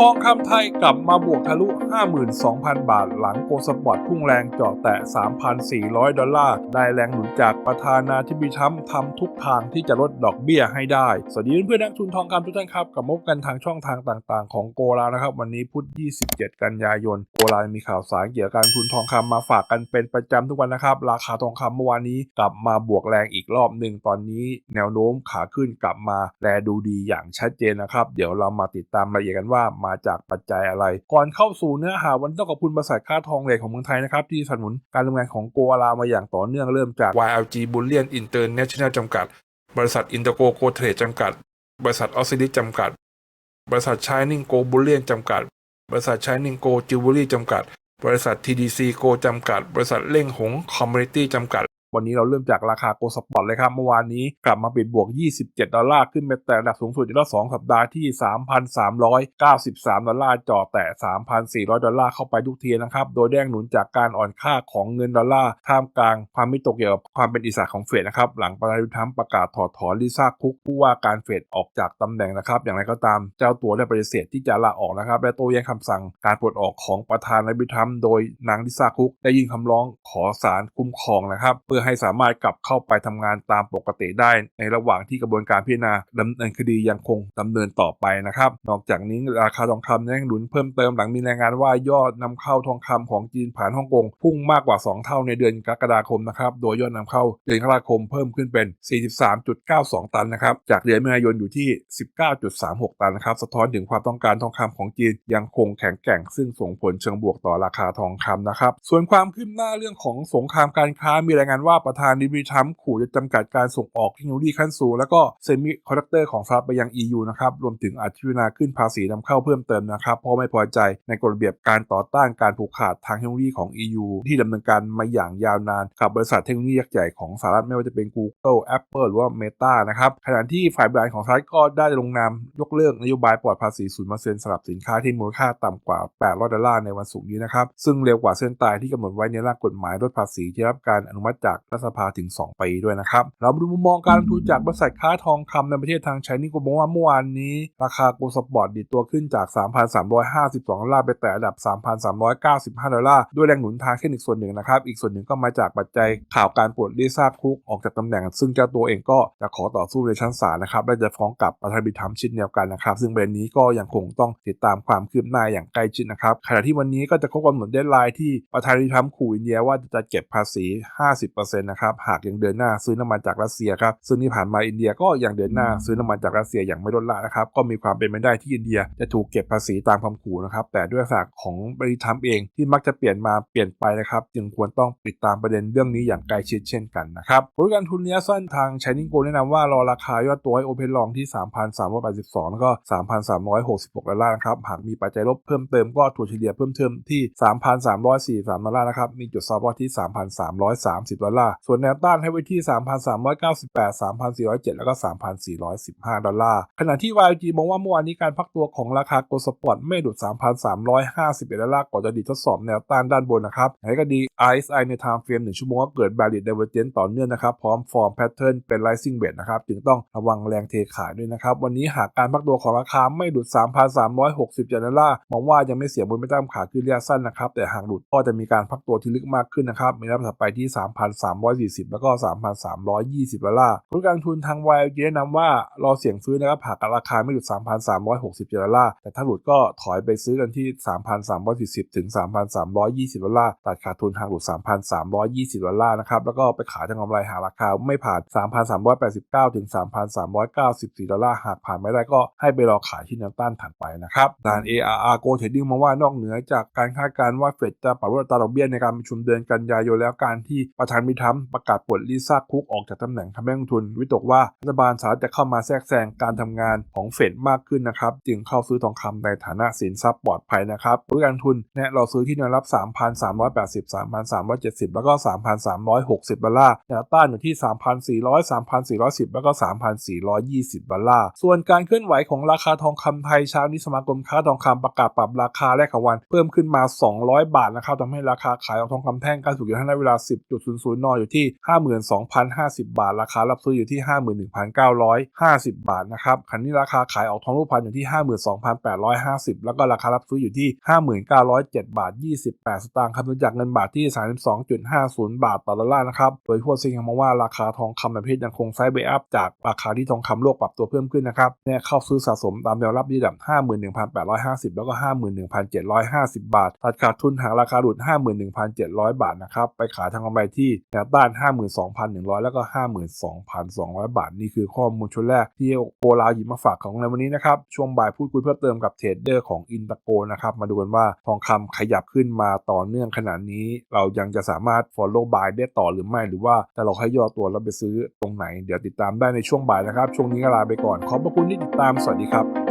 ทองคำไทยกลับมาบวกทะลุ 52,000 บาทหลังโกลสปอร์ตพุ่งแรงเจาะแตะ 3,400 ดอลลาร์ ได้แรงหนุนจากประธานาธิบดีทรัมป์ทำทุกทางที่จะลดดอกเบี้ยให้ได้ สวัสดีเพื่อนๆนักทุนทองคำทุกท่านครับกับมบกันทางช่องทางต่างๆ ของโกลานะครับ วันนี้พุธ 27 กันยายน โกลามีข่าวสารเกี่ยวกับการทุนทองคำมาฝากกันเป็นประจำทุกวันนะครับ ราคาทองคำเมื่อวานนี้กลับมาบวกแรงอีกรอบหนึ่งตอนนี้แนวโน้มขาขึ้นกลับมาแลดูดีอย่างชัดเจนนะครับ เดี๋ยวเรามาติดตามรายละเอียดกันว่ามาจากปัจจัยอะไร ก่อนเข้าสู่เนื้อหาวันต้องขอบคุณบริษัทค่าทองเหล็กของเมืองไทยนะครับที่สนับสนุนการทำงานของโกอาลามาอย่างต่อเนื่องเริ่มจาก YLG Bullion International จำกัด บริษัทอินเตอร์โกโกเทรดจำกัด บริษัทออสซิลิจำกัด บริษัท Shining Go Bullion จำกัด บริษัท Shining Go Jewelry จำกัด บริษัท TDC Go จำกัด บริษัทเล่งหงคอมมูนิตี้จำกัด วันนี้เราเริ่มจากราคาโกลสปอร์ตเลยครับ เมื่อวานนี้กลับมาปิดบวก 27 ดอลลาร์ขึ้นไปแต่ระดับสูงสุดในรอบ 2 สัปดาห์ที่ 3,393 ดอลลาร์จ่อแต่ 3,400 ดอลลาร์เข้าไปทุกทีนะครับ โดยแรงหนุนจากการอ่อนค่าของเงินดอลลาร์ท่ามกลางความไมิตกเกี่ยวกับความเป็นอิสระของเฟดนะครับ หลังประธานาธิบดีทรัมป์ประกาศถอดถอนลิซ่าคุกผู้ว่าการเฟดออกจากตำแหน่งนะครับ อย่างไรก็ตามเจ้าตัวได้ปฏิเสธที่จะลาออกนะครับ และโต้แย้งคำสั่งการปลดออกของประธานาธิบดีทรัมป์โดยนางลิซ่าคุกได้ยื่นคำร้องขอศาลคุ้มครองนะครับเพื่อให้สามารถกลับเข้าไปทำงานตามปกติได้ ในระหว่างที่กระบวนการพิจารณาดำเนินคดียังคงดำเนินต่อไปนะครับ นอกจากนี้ราคาทองคำยังหนุนเพิ่มเติมหลังมีรายงานว่ายอดนำเข้าทองคำของจีนผ่านฮ่องกงพุ่งมากกว่า 2 เท่าในเดือนกรกฎาคมนะครับ โดยยอดนำเข้าเดือนกรกฎาคมเพิ่มขึ้นเป็น 43.92 ตันนะครับ จากเดือนมิถุนายนอยู่ที่ 19.36 ตันนะครับ สะท้อนถึงความต้องการทองคำของจีนยังคงแข็งแกร่ง ซึ่งส่งผลเชิงบวกต่อราคาทองคำนะครับ ส่วนความคืบหน้าเรื่องของสงครามการค้ามีรายงานว่าประธานาธิบดีทรัมขู่จะจำกัดการส่งออกเทคโนโลยีขั้นสูง แล้วก็เซมิคอนดักเตอร์ของสหรัฐไปยัง EU นะครับรวมถึงอาจพิจารณาขึ้นภาษีนำเข้าเพิ่มเติมนะครับเพราะไม่พอใจในกฎระเบียบการต่อต้านการผูกขาดทางเทคโนโลยีของ EU ที่ดำเนินการมาอย่างยาวนานกับบริษัทเทคโนโลยียักษ์ใหญ่ของสหรัฐไม่ว่าจะเป็น Google Apple หรือว่า Meta นะครับขณะที่ฝ่ายบริหารของสหรัฐก็ได้ลงนามยกเลิกนโยบายปลอดภาษี0%สำหรับสินค้าที่มูลค่าต่ำกว่า 800 ดอลลาร์ในวันศุกร์นี้นะครับซึ่งเร็วกว่าเส้นตายที่กำหนดไว้ในร่างกฎหมายลดภาษีที่รับการอนุมัติจากรัฐสภาถึง 2 ปีด้วยนะครับ เรามาดูมุมมองการลงทุนจากบริษัทค้าทองคำในประเทศทางไชนีก็บอกว่าเมื่อวานนี้ ราคาโกลสปอร์ตดิดตัวขึ้นจาก 3,352 ดอลลาร์ไปแต่ระดับ 3,395 ดอลลาร์ด้วยแรงหนุนทางเทคนิคส่วนหนึ่งนะครับ อีกส่วนหนึ่งก็มาจากปัจจัยข่าวการปลดลิซ่าคุกออกจากตำแหน่ง ซึ่งเจ้าตัวเองก็จะขอต่อสู้ในชั้นศาลนะครับและจะฟ้องกลับประธานาธิทรัมเช่นเดียวกันนะครับซึ่งประเด็นนี้ก็ยังคงต้องติดตามความคืบหน้าอย่างใกล้ชิดนะครับขณะที่วันนี้ก็จะครบกำหนดเดดไลน์ที่ประธานาธิทรัมขู่อินเดียว่าจะเก็บภาษี 50%นะครับหากยังเดินหน้าซื้อน้ำมันจากรัสเซียครับซึ่งที่ผ่านมาอินเดียก็ยังเดินหน้าซื้อน้ำมันจากรัสเซียอย่างไม่ลดละนะครับก็มีความเป็นไปได้ที่อินเดียจะถูกเก็บภาษีตามคำขู่นะครับแต่ด้วยศาสตร์ของบริษัทเองที่มักจะเปลี่ยนมาเปลี่ยนไปนะครับจึงควรต้องติดตามประเด็นเรื่องนี้อย่างใกล้ชิดเช่นกันนะครับบริการทุนระยะสั้นทางช i นิงโกแนะนำว่ารอราคายอดตัวให้โอเพนลองที่ 3,382 แล้วก็ 3,366 ดอลลาร์นะครับหากมีปัจจัยลบเพิ่มเติมก็ถัวเฉลี่ยเพิ่มเติมที่ 3,343 ดอลลาร์นะครับมีจุดซับลอสที่ 3,330 ดอลลาร์ส่วนแนวต้านให้ไว้ที่ 3,398 3,407 แล้วก็ 3,415 ดอลลาร์ ขณะที่ YG มองว่าเมื่อวานนี้การพักตัวของราคาโกลสปอร์ตไม่ดุด 3,351 ดอลลาร์ก่อนจะดีทดสอบแนวต้านด้านบนนะครับอย่างไรก็ดี RSI ใน time frame 1ชั่วโมงก็เกิด valid divergence ต่อเนื่องนะครับพร้อม form pattern เป็น rising wedge นะครับจึงต้องระวังแรงเทขายด้วยนะครับวันนี้หากการพักตัวของราคาไม่ดุด 3,367ดอลลาร์มองว่ายังไม่เสียบนไม่ตั้มขาขึ้นระยะสั้นนะครับแต่หากหลุดก็จะมีการพักตัวที่ลึกมากขึ้นนะครับมีระดับถัดไปที่340 แล้วก็ 3,320 ดอลลาร์ผู้การทุนทาง YG แนะนำว่ารอเสี่ยงซื้อนะครับหากราคาไม่หลุด 3,367 ดอลลาร์ แต่ถ้าหลุดก็ถอยไปซื้อกันที่ 3,340 ถึง 3,320 ดอลลาร์ ตัดขาดทุนทางหลุด 3,320 ดอลลาร์นะครับ แล้วก็ไปขายทางกำไรหากราคาไม่ผ่าน 3,389 ถึง 3,394 ดอลลาร์ หากผ่านไม่ได้ก็ให้ไปรอขายที่แนวต้านถัดไปนะครับด้าน ARR Go Trading มองว่านอกเหนือจากการคาดการณ์ว่าเฟดจะปรับลดอัตราดอกเบี้ยในการประชุมเดือนกันยายนแล้วการที่ประธานมิทรัมประกาศปลดลิซ่าคุกออกจากตำแหน่งทำให้นักลงทุน วิตกว่ารัฐบาลสหรัฐจะเข้ามาแทรกแซงการทำงานของเฟดมากขึ้นนะครับ จึงเข้าซื้อทองคำในฐานะสินทรัพย์ปลอดภัยนะครับบริการทุนแนะเราซื้อที่แนวรับ 3,380 3,370 แล้วก็ 3,360 ดอลลาร์แนวต้านอยู่ที่ 3,400 3,410 แล้วก็ 3,420 ดอลลาร์ ส่วนการเคลื่อนไหวของราคาทองคำไทยเช้านี้สมาคมค้าทองคำประกาศปรับราคาแรกของวัน เพิ่มขึ้นมา 200 บาทนะครับทำให้ราคาขายของทองคำแท่งการสุกอยู่ที่ในเวลา 10.00นอกอยู่ที่ 52,050 บาท ราคารับซื้ออยู่ที่ 51,950 บาทนะครับคันนี้ราคาขายออกทองรูปพรรณอยู่ที่ 52,850 แล้วก็ราคารับซื้ออยู่ที่ 59,007 บาท 28 สตางค์ครับดูจากเงินบาทที่ 32.50 บาทต่อดอลลาร์นะครับ โดยพวกซิงยังมองว่าราคาทองคำในประเทศยังคงไซด์เวย์อัพจากราคาที่ทองคำโลกปรับตัวเพิ่มขึ้นนะครับเนี่ยเข้าซื้อสะสมตามแนวรับที่ระดับ 51,850 แล้วก็ 51,750 บาทตัดขาดทุนหากราคาหลุด 51,700 บาทนะครับ ไปขายทางกำไรที่แนวต้าน 52,100 แล้วก็ 52,200 บาท นี่คือข้อมูลชุดแรกที่โกลาหยิบมาฝากของในวันนี้นะครับ ช่วงบ่ายพูดคุยเพิ่มเติมกับเทรดเดอร์ของอินต o โกนะครับ มาดูกันว่าทองคำขยับขึ้นมาต่อเนื่องขนาดนี้ เรายังจะสามารถ follow buy ได้ต่อหรือไม่ หรือว่าจะเราให้ย่อตัวแล้วไปซื้อตรงไหน เดี๋ยวติดตามได้ในช่วงบ่ายนะครับ ช่วงนี้ก็ลาไปก่อน ขอบพระคุณที่ติดตาม สวัสดีครับ